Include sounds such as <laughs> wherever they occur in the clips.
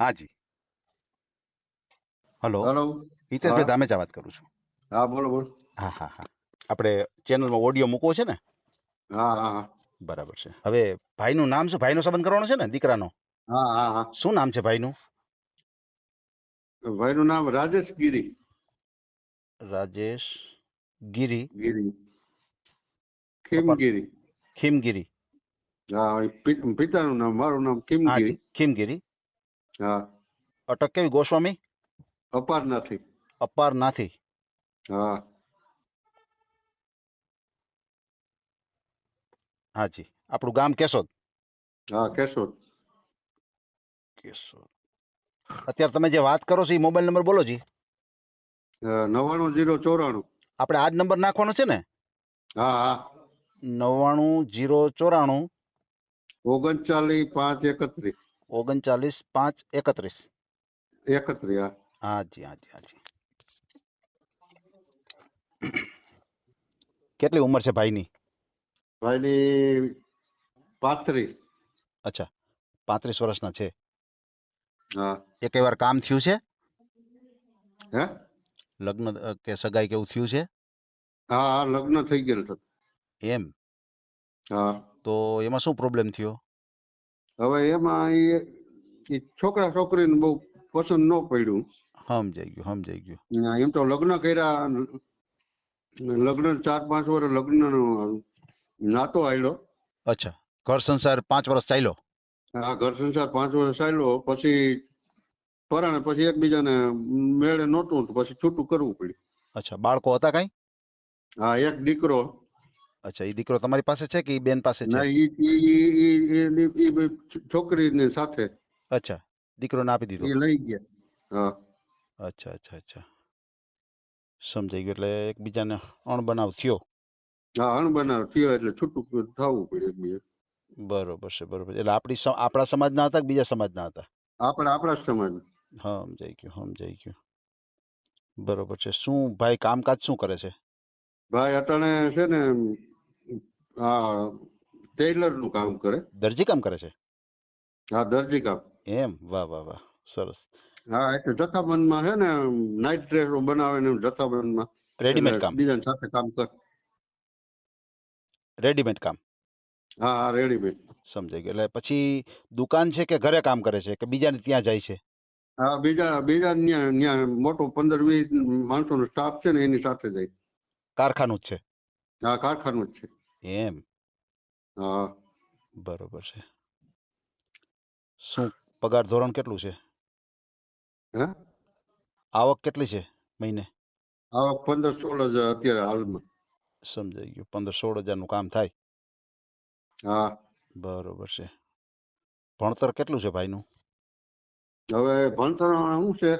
હા જી. Hello hello. Hiteshbhai હા. દામેચા વાત કરું છું. હા બોલો બોલો. હા હા હા. આપણે ચેનલમાં ઓડિયો મૂકવો છે ને? હા હા હા. બરાબર છે. હવે ભાઈનું નામ શું? ભાઈનો સંબંધ કરવાનો છે ને દીકરાનો? હા હા હા. શું નામ છે ભાઈનું? ભાઈનું નામ રાજેશ ગીરી. રાજેશ ગીરી. ગીરી. ખીમગીરી. ખીમગીરી. હા પિતાનું નામ મારું નામ ખીમગીરી. ખીમગીરી. હા. અટક કેવી ગોસ્વામી? અપારનાથી અપારનાથી હા હા. જી આપણું ગામ કેશોદ? હા કેશોદ. કેશોદ. અત્યારે તમે જે વાત કરો છો એ મોબાઈલ નંબર બોલો જી. નવાણું જીરો ચોરાણું. આપણે આ જ નંબર નાખવાનો છે ને? હા હા. નવ્વાણું જીરો ચોરાણું. ઓગણચાલીસ પાંચ એકત્રીસ. ઓગણચાલીસ પાંચ એકત્રીસ. એકત્રીસ હા. હાજી જી હા જી હા જી. કેટલી ઉંમર છે ભાઈની? ભાઈની પાંત્રીસ. અચ્છા પાંત્રીસ વર્ષના છે. હા. એકેય વાર કામ થયું છે? હે? લગ્ન કે સગાઈ કેવું થયું છે? હા હા લગ્ન થઈ ગયેલ એમ? હા. તો એમાં શું પ્રોબ્લેમ થયો? હવે એમાં ઈ છોકરા છોકરીને બહુ પસંદ ન પડ્યું. સમજાઈ ગયું સમજાઈ ગયું. એમ તો લગ્ન કર્યા લગ્ન ચાર પાંચ વર્ષ લગ્ન નાતો આવ્યો અચ્છા ઘર સંસાર પાંચ વર્ષ ચાલ્યો? આ ઘર સંસાર પાંચ વર્ષ ચાલ્યો પછી પરાણે પછી એકબીજાને મેળે નહોતું પછી છૂટું કરવું પડ્યું. અચ્છા બાળકો હતા કઈ? હા એક દીકરો. અચ્છા એ દીકરો તમારી પાસે છે કે એ બેન પાસે છે? ના ઈ ઈ- ઈ- ઈ- ઈ- ઈ બે છોકરીને સાથે. અચ્છા દીકરોને આપી દીધો? એ લઈ ગયા હા. અચ્છા અચ્છા અચ્છા. સમજાઈ ગયું એટલે એકબીજાને અણબનાવ થયો? હા અણબનાવ થયો એટલે છૂટું થવું પડે એકબીજા બરોબર છે બરોબર એટલે આપણી આપણા આપણા સમાજના હતા કે બીજા સમાજના હતા? આપણે આપણા સમાજ હા સમજાઈ ગયું સમજાઈ ગયું. બરોબર છે. શું ભાઈ કામકાજ શું કરે છે? ભાઈ અટાણે છે ને આ ટેલરનું કામ કરે. દરજી કામ કરે છે? હા દરજી કામ. એમ? વાહ વાહ વાહ. સરસ. હા એટલે જથ્થાબંધમાં છે ને નાઇટ ડ્રેસો બનાવે ને જથ્થાબંધમાં. રેડીમેડ કામ. બીજા સાથે કામ કરે. રેડીમેડ કામ. હા હા રેડીમેડ સમજાઈ ગયું. એટલે પછી દુકાન છે કે ઘરે કામ કરે છે કે બીજાને ત્યાં જાય છે? હા બીજા બીજા ત્યાં ત્યાં મોટો પંદર વીસ માણસોનો સ્ટાફ છે ને એની સાથે જાય. કારખાનું જ છે? હા કારખાનું જ છે. એમ હા. બરોબર છે. શું? પગાર ધોરણ કેટલું છે? હે? આવક કેટલી છે મહિને? આવક પંદર સોળ હજાર અત્યારે હાલમાં. સમજાઈ ગયું. પંદર સોળ હજારનું કામ થાય? હા. બરોબર છે. ભણતર કેટલું છે ભાઈનું? હવે ભણતર શું છે?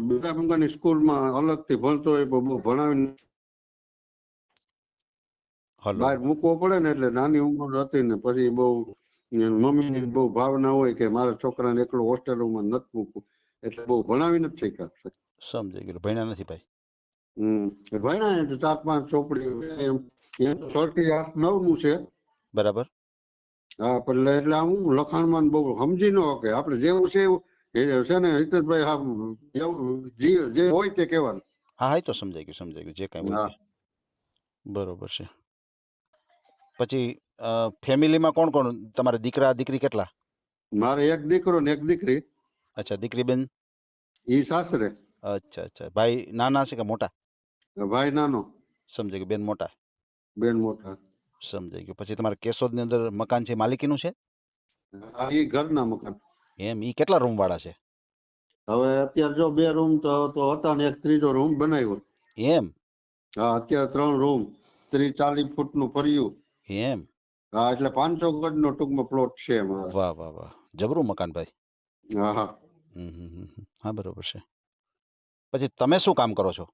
બીજા પ્રકારની સ્કૂલમાં અલગથી ભણતો હોય પણ બહુ ભણાવીને બહાર મૂકવો પડે ને એટલે નાની ઉંમર હતી ને પછી બહુ મમ્મીની બહુ ભાવના હોય કે મારા છોકરાને એકલો હોસ્ટેલમાં નથી મૂકવું. એટલે બહુ ભણાવી નથી શક્યા સમજાઈ ગયું. ભણ્યા નથી ભાઈ. હમ. ભણ્યા એટલે ચાર પાંચ ચોપડી એમ. એમ તો આઠ નવનું છે. બરાબર. હા પણ એટલે આમ હું લખાણમાં બહુ સમજી ન શકે. આપણે જેવું છે એવું એ છે ને હિતેશભાઈ હા જે જે હોય તે કહેવાનું. હા હા એ તો સમજાઈ ગયું સમજાઈ ગયું. જે કાંઈ બરોબર છે. પછી ફેમિલીમાં કોણ કોણ? તમારે દીકરા દીકરી કેટલા? મારે એક દીકરો ને એક દીકરી. અચ્છા દીકરી બેન? ઈ સાસરે. અચ્છા અચ્છા. ભાઈ નાના છે કે મોટા? ભાઈ નાનો. સમજાઈ ગયું. બેન મોટા? બેન મોટા. સમજાઈ ગયું. પછી તમારે કેશોદની અંદર મકાન છે માલિકીનું છે? ઈ ઘરના મકાન. એમ ઈ કેટલા રૂમ વાળા છે? હવે અત્યારે જો બે રૂમ તો તો હતા ને એક ત્રીજો રૂમ બનાવ્યો. એમ? હા અત્યારે ત્રણ રૂમ. ત્રીસ ચાલીસ ફૂટનું ફર્યું. એમ. હા એટલે પાંચસો ગજ નો ટૂંકમાં પ્લોટ છે અમારો વાહ વાહ વાહ. જબરું મકાન ભાઈ. હા હા. હા બરોબર છે. પછી તમે શું કામ કરો છો?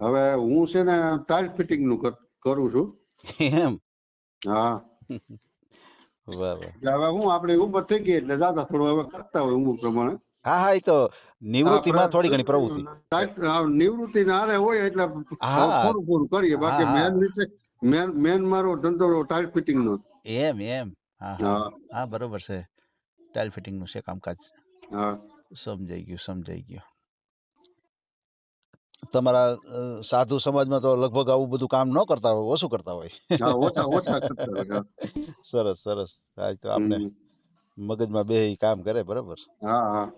હવે હું છે ને ટાઇલ ફિટિંગનું કરું છું. એમ? હા. વાહ વાહ. હવે હું આપણી ઉંમર થઈ ગઈ એટલે દાદા થોડું હવે કરતા હોય ઉંમર પ્રમાણે. હા હા એ તો નિવૃત્તિમાં થોડી ઘણી પ્રવૃત્તિ. નિવૃત્તિ ના હોય એટલે. થોડું થોડું કરીએ. બાકી હા. મેન મેન મારો ધંધો ટાઇલ ફિટિંગ નો. એમ એમ. હા હા. બરોબર છે. ટાઇલ ફિટિંગનું છે કામકાજ. હા. સમજાઈ ગયું સમજાઈ ગયું. તમારા સાધુ સમાજમાં તો લગભગ આવું બધું કામ ન કરતા હોય ઓછું કરતા હોય. <laughs> સરસ સરસ. આજ તો આપણે મગજમાં બે કામ કરે બરાબર. હા હા.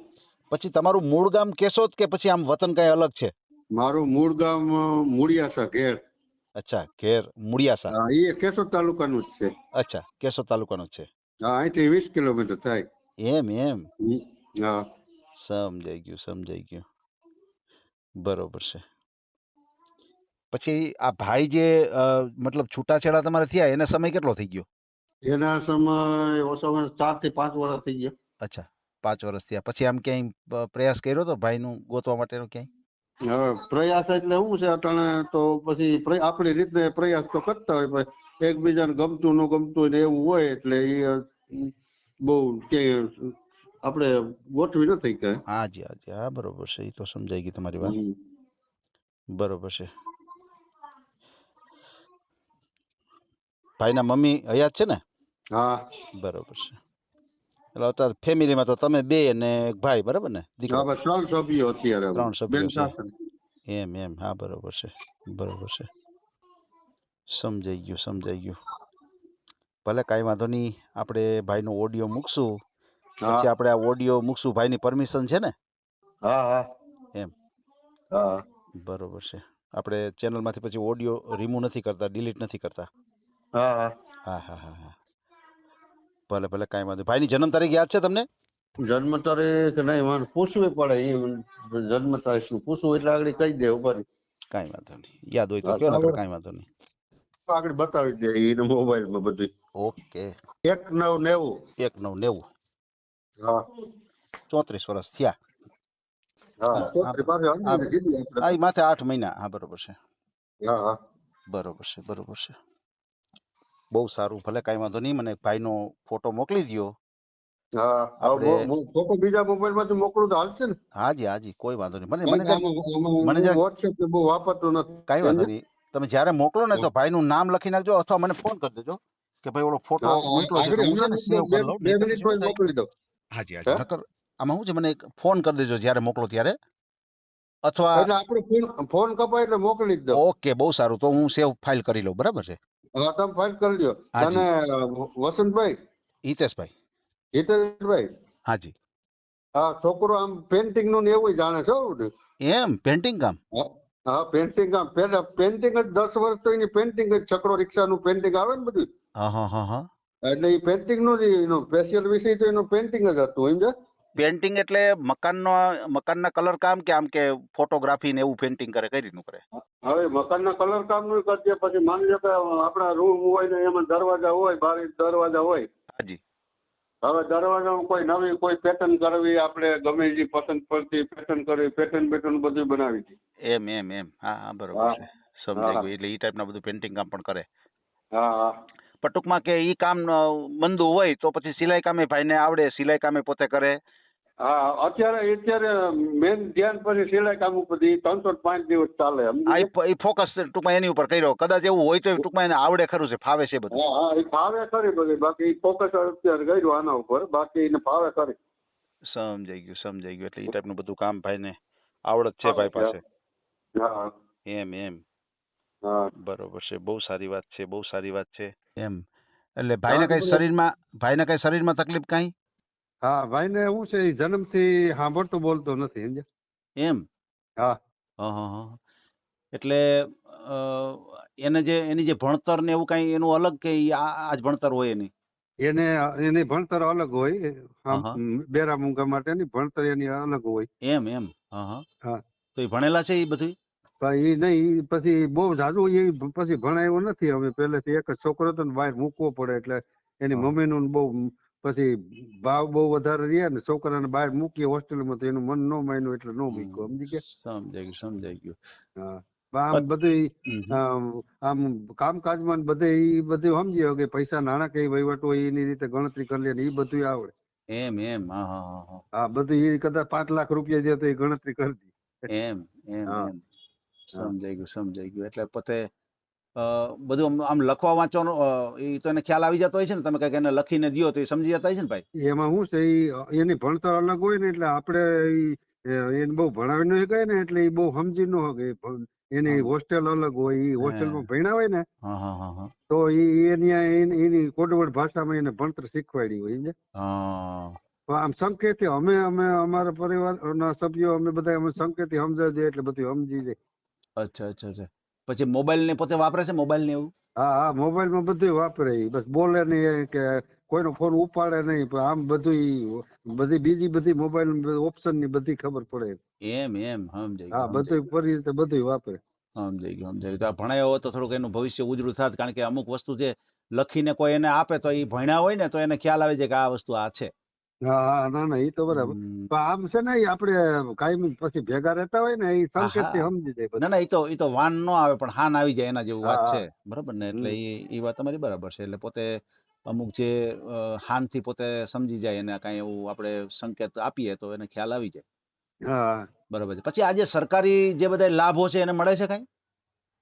પછી તમારું મૂળ ગામ કેશોદ કે પછી આમ વતન કઈ અલગ છે? મારું મૂળ ગામ મૂળિયાસા ઘેર. અચ્છા ઘેર મુડિયાસા. હા એ કેશોદ તાલુકાનું જ છે. અચ્છા કેશોદ તાલુકાનું જ છે. હા અહીંથી વીસ કિલોમીટર થાય. એમ એમ? હા. સમજાઈ ગયું સમજાઈ ગયું. બરોબર છે. પછી આ ભાઈ જે મતલબ છૂટાછેડા તમારે થયા એને સમય કેટલો થઈ ગયો? એના સમય ઓછામાં ચારથી પાંચ વર્ષ થઈ ગયા. અચ્છા પાંચ વર્ષ થયા. પછી આમ ક્યાંય પ્રયાસ કર્યો તો ભાઈનું ગોતવા માટેનો ક્યાંય? હવે પ્રયાસ એટલે શું છે અટાણે તો પછી આપણી રીતે પ્રયાસ તો કરતા હોય પણ એકબીજાને ગમતું ન ગમતું ને એવું હોય એટલે એ બહુ કે આપણે ગોઠવી નથી કે. હાજી હાજી. હા બરોબર છે. એ તો સમજાઈ ગઈ તમારી વાત. બરોબર છે. ભાઈના મમ્મી હયાત છે ને? હા. બરોબર છે. એટલે અત્યારે ફેમિલીમાં તો તમે બે ને એક ભાઈ બરાબર ને? દીકરો? ત્રણ સભ્યો અત્યારે ત્રણ સભ્યો એમ એમ. હા બરોબર છે. બરોબર છે. સમજાઈ ગયું સમજાઈ ગયું. ભલે કાંઈ વાંધો નહીં આપણે ભાઈનો ઓડિયો મૂકશું. પછી આપણે આ ઓડિયો મૂકશું ભાઈની પરમિશન છે ને? હા હા. એમ. હા. બરોબર છે. આપણે ચેનલમાંથી પછી ઓડિયો રિમૂવ નથી કરતા ડિલીટ નથી કરતા? હા હા. હા હા હા હા. ભલે ભલે કાંઈ વાંધો. ભાઈની જન્મ તારીખ યાદ છે તમને? જન્મ તારીખ નહીં મને પૂછવી પડે. એ જન્મ તારીખનું પૂછવું એટલે આગળ કહી દે ઉપર કાંઈ વાંધો નહીં. યાદ હોય તો કયો બરાબર. કાંઈ વાંધો નહીં. આગળ બતાવી દે એને મોબાઈલમાં બધું ઓકે. એક નવ નેવું. એક નવ નેવું. હા. ચોત્રીસ વર્ષ થયા. હા માથે આઠ મહિના. હા બરોબર છે. બરોબર છે બરોબર છે. બહુ સારું ભલે કાંઈ વાંધો નહીં મને ભાઈનો ફોટો મોકલી દ્યો. આપણે- ફોટો બીજા મોબાઈલમાંથી મોકલું તો હાલશે ને? હાજી હાજી કોઈ વાંધો નહીં. મને મને કે જરાક આમાં- આમાં મને હું WhatsApp બહુ વાપરતો નથી કાંઈ વાંધો નહીં. તમે જ્યારે મોકલો ને તો ભાઈનું નામ લખી નાખજો અથવા મને ફોન કરી દેજો કે ભાઈ ઓલો ફોટો મોકલો છે તો હું છે ને સેવ કરી લઉં બે નહીંતર મિનિટ પછી શું થાય? મોકલી દઉં. હાજી હાજી. નકર આમાં શું છે મને ફોન કરી દેજો જ્યારે મોકલો ત્યારે. અથવા એટલે આપણે ફોન ફોન કપાય એટલે મોકલી જ દો ઓકે બહુ સારું. તો હું સેવ ફાઇલ કરી લઉં. બરાબર છે? હા તમે ફાઇલ કરી લ્યો. અને વસંતભાઈ? હિતેશભાઈ. હિતેશભાઈ? હાજી હા છોકરો આમ પેન્ટિંગનું ને એવું જાણે છે એમ? પેન્ટિંગ કામ હા, પેન્ટિંગ કામ પેલા પેન્ટિંગ જ દસ વર્ષ તો એની પેન્ટિંગ જ છકડો રિક્ષાનું પેન્ટિંગ આવે ને બધું. હા હા હા એટલે એ પેન્ટિંગનું જ એનો સ્પેશિયલ વિષય તો એનું પેન્ટિંગ જ હતું સમજ્યા પેન્ટિંગ એટલે મકાનનો મકાનના કલર કામ કે આમ કે ફોટોગ્રાફી ને એવું પેન્ટિંગ કરે? કઈ રીતનું કરે? હવે મકાનના કલર કામનું કરજે પછી માની લો કે આપણા રૂમ હોય ને એમાં દરવાજા હોય બારી દરવાજા હોય. હાજી. હવે દરવાજામાં કોઈ નવી કોઈ પેટર્ન કરવી આપણે ગમે જે પસંદ પડતી પેટર્ન કરવી પેટર્ન બેટર્ન બધું બનાવી હતી એમ એમ એમ. હા હા બરોબર. છે. સમજાઈ ગયું. એટલે ઈ ટાઈપના બધું પેન્ટિંગ કામ પણ કરે. હા હા. પણ ટૂંકમાં કે ઈ કામ મંદુ હોય તો પછી સિલાઈ કામે ભાઈને આવડે સિલાઈ કામે પોતે કરે. હા અત્યારે અત્યારે મેન ધ્યાન પછી સિલાઈ કામ ઉપર ઈ ત્રણસો પાંચ દિવસ ચાલે ઈ ફોકસ ટૂંકમાં એની ઉપર કર્યો. કદાચ એવું હોય તો ટૂંકમાં એને આવડે ખરું છે ફાવે છે બધું. હા એ ફાવે ખરી બધી. બાકી ફોકસ અત્યારે કર્યું આના ઉપર. બાકી એને ફાવે ખરી. સમજાઈ ગયું સમજાઈ ગયું. એટલે એ ટાઈપનું બધું કામ ભાઈને આવડત છે ભાઈ પાસે. હા. એમ એમ. હા. બરોબર છે. બહુ સારી વાત છે બહુ સારી વાત છે. એમ. એટલે ભાઈને કઈ શરીરમાં ભાઈને કઈ શરીરમાં તકલીફ કાંઈ? હા ભાઈને શું છે જન્મથી સાંભળતો બોલતો નથી સમજ્યા? એમ? હા. હા એટલે એને જે એની જે ભણતર ને એવું કઈ એનું અલગ કે આ જ ભણતર હોય એની? એને એની ભણતર અલગ હોય. બેરા મૂંગા માટેની ભણતર એની અલગ હોય. એમ એમ. હા હા. હા. તો એ ભણેલા છે એ બધું? પણ એ નહીં પછી બહુ જાજુ એ પછી ભણાયો નથી. હવે પહેલેથી એક જ છોકરો હતો ને બહાર મૂકવો પડે એટલે એની. મમ્મીનું બહુ પછી ભાવ બહુ વધારે રહ્યા ને છોકરાને બહાર મૂકીએ હોસ્ટેલમાં તો એનું મન ન માન્યું એટલે ન મૂક્યો સમજી ગયા? સમજાઈ ગયું સમજાઈ ગયું. હા. આમ બધું. આમ કામકાજમાં બધે એ બધું સમજી કે પૈસા નાણાકીય વહીવટ હોય એની રીતે ગણતરી કરી લે ને એ બધું આવડે. એમ એમ હા હા હા બધું એ કદાચ પાંચ લાખ રૂપિયા દે તો એ ગણતરી કરી દી. એમ. એમ. સમજાઈ ગયું સમજાઈ ગયું. એટલે પોતે બધું આમ- લખવા વાંચવાનો એ તો એને ખ્યાલ આવી જતો હોય છે ને તમે કંઈક એને લખીને દ્યો તો એ સમજી જતા હોય છે ને ભાઈ? એમાં શું છે એની ભણતર અલગ હોય ને એટલે આપણે એને બહુ ભણાવી ન શકાય ને એટલે એ બહુ સમજી ન શકે. એની હોસ્ટેલ અલગ હોય એ હોસ્ટેલમાં ભણ્યા હોય ને તો એ એની એની કોટવડ ભાષામાં એને ભણતર શીખવાડી હોય છે તો આમ સંકેત અમે અમે અમારા પરિવારના સભ્યો અમે બધા અમે સંકેત સમજાવી દઈએ એટલે બધું સમજી જાય. અચ્છા અચ્છા અચ્છા. પછી મોબાઈલ ને પોતે વાપરે છે? મોબાઈલ ને એવું? હા હા મોબાઈલમાં બધું વાપરે ઈ. બસ બોલે નહીં કે કોઈનો ફોન ઉપાડે નહીં પણ આમ બધું ઈ બધી બીજી બધી મોબાઈલ ઓપ્શનની બધી ખબર પડે. એમ એમ સમજાઈ હા ગયું. બધું ફરી રીતે બધું વાપરે. સમજાઈ ગયું સમજાઈ ગયું. તો આ ભણાયો હોત તો થોડુંક એનું ભવિષ્ય ઉજળું થાત કારણ કે અમુક વસ્તુ જે લખીને કોઈ એને આપે તો એ ભણ્યા હોય ને તો એને ખ્યાલ આવે છે કે આ વસ્તુ આ છે. હા ના ના એ તો બરાબર. પણ આમ છે ને આપડે આપણે કાયમી પછી ભેગા રહેતા હોય ને એ સંકેતથી સમજી જાય ના ના એ તો એ તો વાન નો આવે પણ હાન આવી જાય એના જેવું વાત છે. બરાબર ને? એટલે એ એ વાત તમારી બરાબર છે. એટલે પોતે અમુક જે હાનથી પોતે સમજી જાય અને કાંઈ એવું આપણે સંકેત આપીએ તો એને ખ્યાલ આવી જાય. હા. બરાબર છે. પછી આજે સરકારી જે બધા લાભો છે એને મળે છે કાંઈ?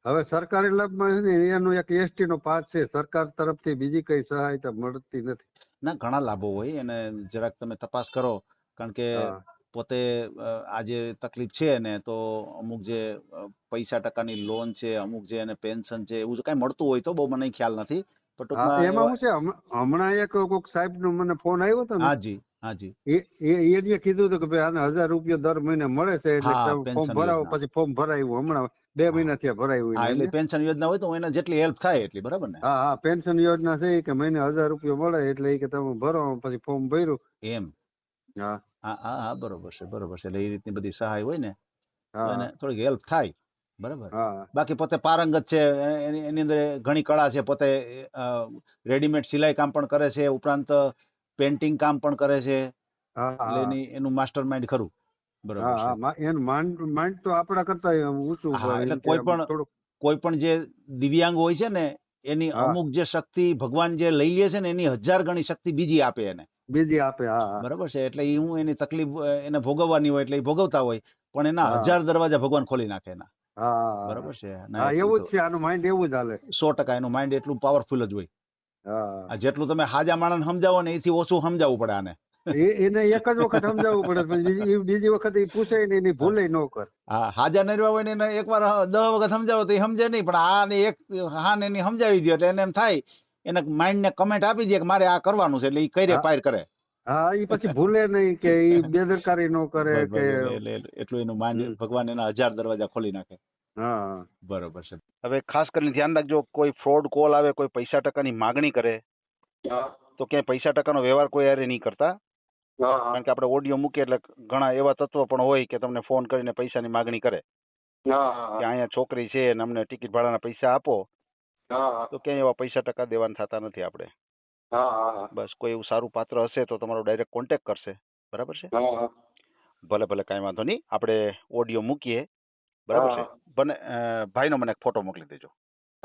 હવે સરકારી લાભમાં છે ને એનો એક એસટી નો પાસ છે. સરકાર તરફથી બીજી કઈ સહાયતા મળતી નથી. ના ઘણા લાભો હોય અને જરાક તમે તપાસ કરો. કારણ કે હા. પોતે આજે આ જે તકલીફ છે ને તો અમુક જે પૈસા ટકાની લોન છે અમુક જે એને પેન્શન છે એવું કઈ મળતું હોય તો બહુ મને ખ્યાલ નથી. પણ હા ટૂંકમાં એમાં એવા- શું છે હમ- હમણાં એક કોઈક સાહેબ નો મને ફોન આવ્યો હતો ને. હાજી હાજી એ એ એને કીધું હતું કે ભાઈ આને હજાર રૂપિયા દર મહિને મળે છે એટલે હા, તમે ફોર્મ પેન્શન ભરાવો યોજના. પછી ફોર્મ ભરાયું હમણાં. બે મહિના થયા ભરાયું હા એટલે પેન્શન યોજના હોય તો એને જેટલી હેલ્પ થાય એટલી બરાબર ને? હા હા પેન્શન યોજના છે કે મહિને હજાર રૂપિયા મળે એટલે કે તમે ભરો પછી ફોર્મ ભર્યું. એમ? હા. હા હા બરોબર છે બરોબર છે. એટલે એ રીતની બધી સહાય હોય ને એને થોડીક હેલ્પ થાય બરાબર. બાકી પોતે પારંગત છે એની એની અંદર ઘણી કળા છે પોતે રેડીમેડ સિલાઈ કામ પણ કરે છે ઉપરાંત પેન્ટિંગ કામ પણ કરે છે. એટલે એનું માસ્ટર માઇન્ડ ખરું. બરોબર હા છે. હા મા- એનું માંડ માંડ તો આપણા કરતા ઊંચું એટલે કોઈ પણ કોઈ પણ જે દિવ્યાંગ હોય છે ને એની અમુક જે શક્તિ ભગવાન જે લઈ લે છે ને એની હજાર ગણી શક્તિ બીજી આપે એને. બીજી આપે હા બરાબર છે એટલે હું એની તકલીફ એને ભોગવવાની હોય એટલે એ ભોગવતા હોય પણ એના હજાર દરવાજા ભગવાન ખોલી નાખે એના. બરાબર છે એવું જ છે આનું માઇન્ડ એવું જ હાલે. સો ટકા એનું માઇન્ડ એટલું પાવરફુલ જ હોય. જેટલું તમે હાજા માણસ સમજાવો ને એથી ઓછું સમજાવવું પડે આને. એને એક જ વખત સમજાવવું પડે બીજી વખત એ પૂછે નહીં એની ભૂલે ન કર. હા હાજા નરવા હોય ને એને એકવાર દસ વખત સમજાવો તો એ સમજે નહીં પણ આને એક હા ને એની સમજાવી દો એટલે એને એમ થાય એને માઇન્ડ ને કમેન્ટ આપી દે કે મારે આ કરવાનું છે એટલે એ કરે. પાર કરે. હા એ પછી ભૂલે નહીં કે એ બેદરકારી ન કરે કે એટલે- એનું માઇન્ડ ભગવાન એના હજાર દરવાજા ખોલી નાખે. હા. બરોબર છે. હવે ખાસ કરીને ધ્યાન રાખજો કોઈ ફ્રોડ કોલ આવે કોઈ પૈસા ટકાની માગણી કરે તો ક્યાંય પૈસા ટકાનો વ્યવહાર કોઈ હારે નહીં કરતા. કારણ કે આપણે ઓડિયો મૂકીએ એટલે ઘણા એવા તત્વો પણ હોય કે તમને ફોન કરીને પૈસાની માગણી કરે. કે અહીંયા છોકરી છે અને અમને ટિકિટ ભાડાના પૈસા આપો તો ક્યાંય એવા પૈસા ટકા દેવાના થતા નથી આપણે. બસ કોઈ એવું સારું પાત્ર હશે તો તમારો ડાયરેક્ટ કોન્ટેક્ટ કરશે. બરાબર છે? ભલે ભલે કાંઈ વાંધો નહીં. આપણે ઓડિયો મૂકીએ. બરાબર છે. બને ભાઈનો મને એક ફોટો મોકલી દેજો.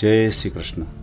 જય શ્રી કૃષ્ણ.